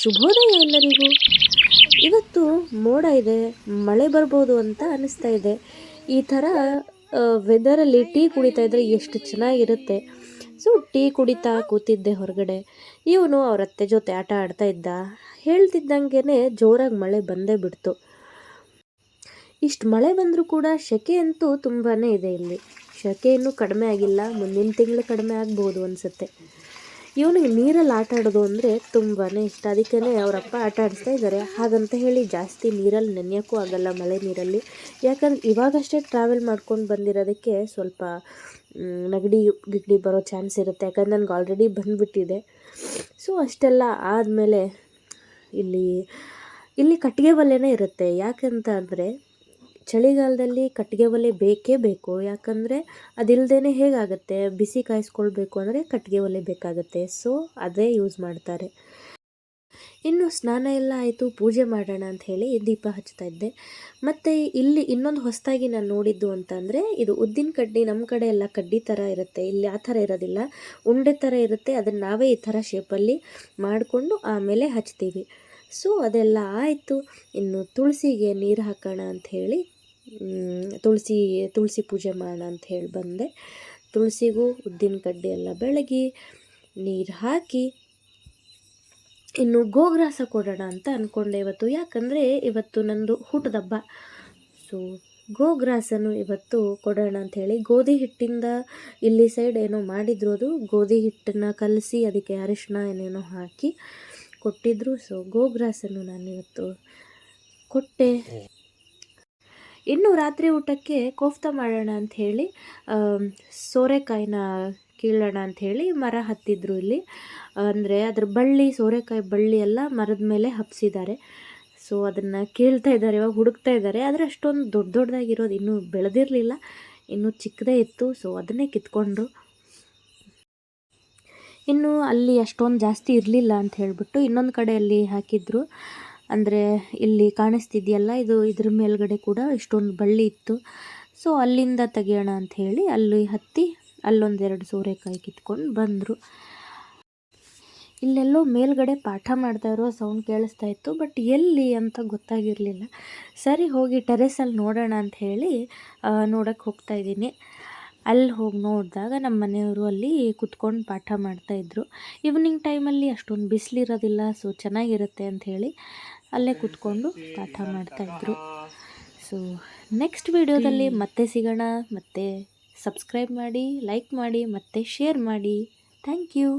ಶುಭೋದಯ ಎಲ್ಲರಿಗೂ. ಇವತ್ತು ಮೋಡ ಇದೆ, ಮಳೆ ಬರ್ಬೋದು ಅಂತ ಅನಿಸ್ತಾ ಇದೆ. ಈ ಥರ ವೆದರಲ್ಲಿ ಟೀ ಕುಡಿತಾ ಇದ್ರೆ ಎಷ್ಟು ಚೆನ್ನಾಗಿರುತ್ತೆ. ಸೊ, ಟೀ ಕುಡಿತಾ ಕೂತಿದ್ದೆ ಹೊರಗಡೆ. ಇವನು ಅವ್ರ ಅತ್ತೆ ಜೊತೆ ಆಟ ಆಡ್ತಾ ಇದ್ದ. ಹೇಳ್ತಿದ್ದಂಗೆ ಜೋರಾಗಿ ಮಳೆ ಬಂದೇ ಬಿಡ್ತು. ಇಷ್ಟು ಮಳೆ ಬಂದರೂ ಕೂಡ ಸೆಕೆ ಅಂತೂ ತುಂಬಾ ಇದೆ ಇಲ್ಲಿ. ಸೆಕೆ ಕಡಿಮೆ ಆಗಿಲ್ಲ. ಮುಂದಿನ ತಿಂಗಳು ಕಡಿಮೆ ಆಗ್ಬೋದು ಅನಿಸುತ್ತೆ. ಇವನಿಗೆ ನೀರಲ್ಲಿ ಆಟ ಆಡೋದು ಅಂದರೆ ತುಂಬಾ ಇಷ್ಟ. ಅದಕ್ಕೇ ಅವರಪ್ಪ ಆಟ ಆಡಿಸ್ತಾ ಇದ್ದಾರೆ ಹಾಗಂತ ಹೇಳಿ ಜಾಸ್ತಿ ನೀರಲ್ಲಿ ನೆನೆಯೋಕ್ಕೂ ಆಗಲ್ಲ ಮಳೆ ನೀರಲ್ಲಿ. ಯಾಕಂದ್ರೆ ಇವಾಗಷ್ಟೇ ಟ್ರಾವೆಲ್ ಮಾಡ್ಕೊಂಡು ಬಂದಿರೋದಕ್ಕೆ ಸ್ವಲ್ಪ ನೆಗಡಿ ಗಿಗಡಿ ಬರೋ ಚಾನ್ಸ್ ಇರುತ್ತೆ. ಯಾಕಂದ್ರೆ ನನಗೆ ಆಲ್ರೆಡಿ ಬಂದುಬಿಟ್ಟಿದೆ. ಸೊ ಅಷ್ಟೆಲ್ಲ ಆದಮೇಲೆ ಇಲ್ಲಿ ಇಲ್ಲಿ ಕಟ್ಟಿಗೆ ಬಲ್ಲೆನೇ ಇರುತ್ತೆ. ಯಾಕಂತ ಅಂದರೆ ಚಳಿಗಾಲದಲ್ಲಿ ಕಟ್ಟಿಗೆ ಒಲೆ ಬೇಕೇ ಬೇಕು. ಯಾಕಂದರೆ ಅದಿಲ್ಲದೇ ಹೇಗಾಗುತ್ತೆ? ಬಿಸಿ ಕಾಯಿಸ್ಕೊಳ್ಬೇಕು ಅಂದರೆ ಕಟ್ಟಿಗೆ ಒಲೆ ಬೇಕಾಗುತ್ತೆ. ಸೊ ಅದೇ ಯೂಸ್ ಮಾಡ್ತಾರೆ. ಇನ್ನು ಸ್ನಾನ ಎಲ್ಲ ಆಯಿತು, ಪೂಜೆ ಮಾಡೋಣ ಅಂತ ಹೇಳಿ ದೀಪ ಹಚ್ತಾ ಇದ್ದೆ. ಮತ್ತು ಇಲ್ಲಿ ಇನ್ನೊಂದು ಹೊಸದಾಗಿ ನಾನು ನೋಡಿದ್ದು ಅಂತಂದರೆ, ಇದು ಉದ್ದಿನ ಕಡ್ಡಿ ನಮ್ಮ ಕಡೆ ಎಲ್ಲ ಕಡ್ಡಿ ಥರ ಇರುತ್ತೆ. ಇಲ್ಲಿ ಆ ಥರ ಇರೋದಿಲ್ಲ. ಉಂಡೆ ಥರ ಇರುತ್ತೆ. ಅದನ್ನು ನಾವೇ ಈ ಥರ ಶೇಪಲ್ಲಿ ಮಾಡಿಕೊಂಡು ಆಮೇಲೆ ಹಚ್ತೀವಿ. ಸೊ ಅದೆಲ್ಲ ಆಯಿತು. ಇನ್ನು ತುಳಸಿಗೆ ನೀರು ಹಾಕೋಣ ಹೇಳಿ ತುಳಸಿ ತುಳಸಿ ಪೂಜೆ ಮಾಡೋಣ ಅಂತ ಹೇಳಿ ಬಂದೆ. ತುಳಸಿಗೂ ಉದ್ದಿನ ಕಡ್ಡಿ ಎಲ್ಲ ಬೆಳಗಿ ನೀರು ಹಾಕಿ ಇನ್ನು ಗೋಗ್ರಾಸ ಕೊಡೋಣ ಅಂತ ಅಂದ್ಕೊಂಡೆ ಇವತ್ತು. ಯಾಕಂದರೆ ಇವತ್ತು ನಂದು ಹುಟ್ಟದ ಹಬ್ಬ. ಸೊ ಗೋಗ್ರಾಸನು ಇವತ್ತು ಕೊಡೋಣ ಅಂಥೇಳಿ ಗೋಧಿ ಹಿಟ್ಟಿಂದ ಇಲ್ಲಿ ಸೈಡ್ ಏನೋ ಮಾಡಿದ್ರು ಅದು. ಗೋಧಿ ಹಿಟ್ಟನ್ನು ಕಲಸಿ ಅದಕ್ಕೆ ಅರಿಶಿನ ಏನೇನೋ ಹಾಕಿ ಕೊಟ್ಟಿದ್ರು. ಸೊ ಗೋಗ್ರಾಸನ್ನು ನಾನು ಇವತ್ತು ಕೊಟ್ಟೆ. ಇನ್ನು ರಾತ್ರಿ ಊಟಕ್ಕೆ ಕೋಫ್ತಾ ಮಾಡೋಣ ಅಂತ ಹೇಳಿ ಸೋರೆಕಾಯಿನ ಕೀಳೋಣ ಅಂತ ಹೇಳಿ ಮರ ಹತ್ತಿದ್ರು ಇಲ್ಲಿ. ಅಂದರೆ ಅದ್ರ ಬಳ್ಳಿ, ಸೋರೆಕಾಯಿ ಬಳ್ಳಿ ಎಲ್ಲ ಮರದ ಮೇಲೆ ಹಬ್ಸಿದ್ದಾರೆ ಸೊ ಅದನ್ನು ಕೀಳ್ತಾ ಇದ್ದಾರೆ, ಇವಾಗ ಹುಡುಕ್ತಾ ಇದ್ದಾರೆ. ಆದರೆ ಅಷ್ಟೊಂದು ದೊಡ್ಡ ದೊಡ್ಡದಾಗಿರೋದು ಇನ್ನೂ ಬೆಳೆದಿರಲಿಲ್ಲ. ಇನ್ನೂ ಚಿಕ್ಕದೇ ಇತ್ತು ಸೊ ಅದನ್ನೇ ಕಿತ್ಕೊಂಡ್ರು. ಇನ್ನು ಅಲ್ಲಿ ಅಷ್ಟೊಂದು ಜಾಸ್ತಿ ಇರಲಿಲ್ಲ ಅಂತ ಹೇಳಿಬಿಟ್ಟು ಇನ್ನೊಂದು ಕಡೆಯಲ್ಲಿ ಹಾಕಿದ್ರು. ಅಂದರೆ ಇಲ್ಲಿ ಕಾಣಿಸ್ತಿದೆಯಲ್ಲ, ಇದು ಇದ್ರ ಮೇಲ್ಗಡೆ ಕೂಡ ಇಷ್ಟೊಂದು ಬಳ್ಳಿ ಇತ್ತು. ಸೊ ಅಲ್ಲಿಂದ ತೆಗೆಯೋಣ ಅಂತ ಹೇಳಿ ಅಲ್ಲಿ ಹತ್ತಿ ಅಲ್ಲೊಂದೆರಡು ಸೋರೆಕಾಯಿ ಕಿತ್ಕೊಂಡು ಬಂದರು. ಇಲ್ಲೆಲ್ಲೋ ಮೇಲ್ಗಡೆ ಪಾಠ ಮಾಡ್ತಾ ಇರೋ ಸೌಂಡ್ ಕೇಳಿಸ್ತಾ ಇತ್ತು ಬಟ್ ಎಲ್ಲಿ ಅಂತ ಗೊತ್ತಾಗಿರಲಿಲ್ಲ. ಸರಿ, ಹೋಗಿ ಟೆರೆಸಲ್ಲಿ ನೋಡೋಣ ಅಂತ ಹೇಳಿ ನೋಡೋಕ್ಕೆ ಹೋಗ್ತಾ ಇದ್ದೀನಿ. ಅಲ್ಲಿ ಹೋಗಿ ನೋಡಿದಾಗ ನಮ್ಮ ಮನೆಯವರು ಅಲ್ಲಿ ಕುತ್ಕೊಂಡು ಪಾಠ ಮಾಡ್ತಾಯಿದ್ರು ಈವ್ನಿಂಗ್ ಟೈಮಲ್ಲಿ ಅಷ್ಟೊಂದು ಬಿಸಿಲಿರೋದಿಲ್ಲ ಸೊ ಚೆನ್ನಾಗಿರುತ್ತೆ ಅಂತ ಹೇಳಿ ಅಲ್ಲೇ ಕೂತ್ಕೊಂಡು ಪಾಠ ಮಾಡ್ತಾಯಿದ್ರು ಸೊ ನೆಕ್ಸ್ಟ್ ವಿಡಿಯೋದಲ್ಲಿ ಮತ್ತೆ ಸಿಗೋಣ. ಮತ್ತೆ ಸಬ್ಸ್ಕ್ರೈಬ್ ಮಾಡಿ ಲೈಕ್ ಮಾಡಿ, ಮತ್ತೆ ಶೇರ್ ಮಾಡಿ. Thank you